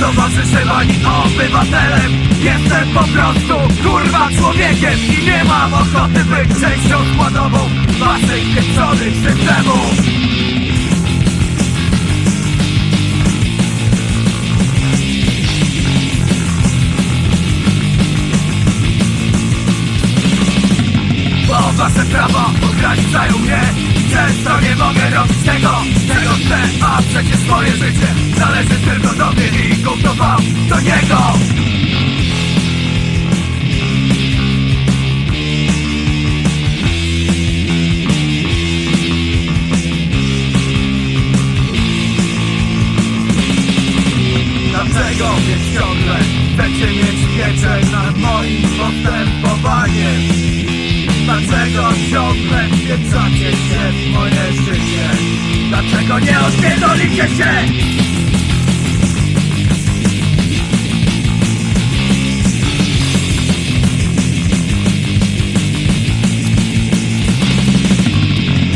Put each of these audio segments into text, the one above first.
towarzyszem ani obywatelem. Jestem po prostu kurwa człowiekiem I nie mam ochoty być częścią składową Waszych pieprzonych systemów Bo wasze prawa ograniczają mnie Często nie mogę robić tego, czego chcę Przecież moje życie należy tylko do mnie I gówno wam do niego Dlaczego więc ciągle chcecie mieć pieczę nad moim postępowaniem? Dlaczego ciągle wpieprzacie się w moje życie? Dlaczego nie odpierdolicie się?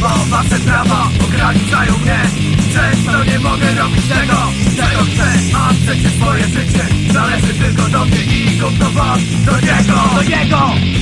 Bo wasze prawa ograniczają mnie. Często nie mogę robić tego, czego chcę. A przecież moje życie należy tylko do mnie I gówno wam do niego, do niego